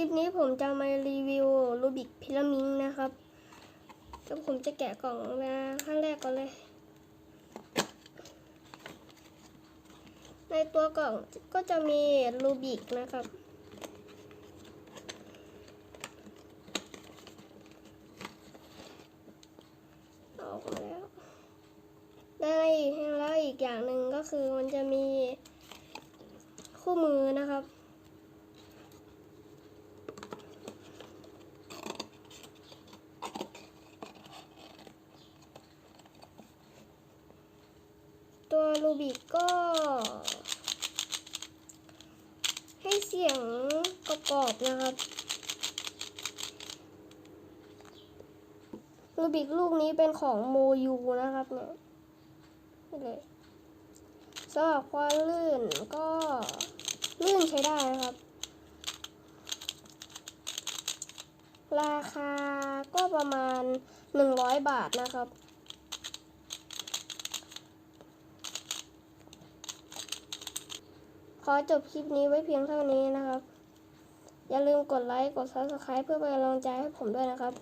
ลิปนี้ผมจะมารีวิวรูบิกพิรามิงนะครับแล้วผมจะแกะกล่องมาขั้นแรกก่อนเลย ในตัวกล่องก็จะมีรูบิกนะครับ ออกมาแล้ว ได้แล้วอีกอย่างหนึ่งก็คือมันจะมีคู่มือนะครับ ตัวรูบิกก็ ให้เสียงกรอบๆนะครับรูบิกลูกนี้เป็นของโมยูนะครับเนี่ยนี่เลยสำหรับความลื่นก็ลื่นใช้ได้นะครับ ราคาก็ประมาณ 100 บาทนะครับ ขอจบคลิปนี้ไว้เพียงเท่านี้นะครับ อย่าลืมกดไลค์ กด subscribe เพื่อเป็นกำลังใจให้ผมด้วยนะครับ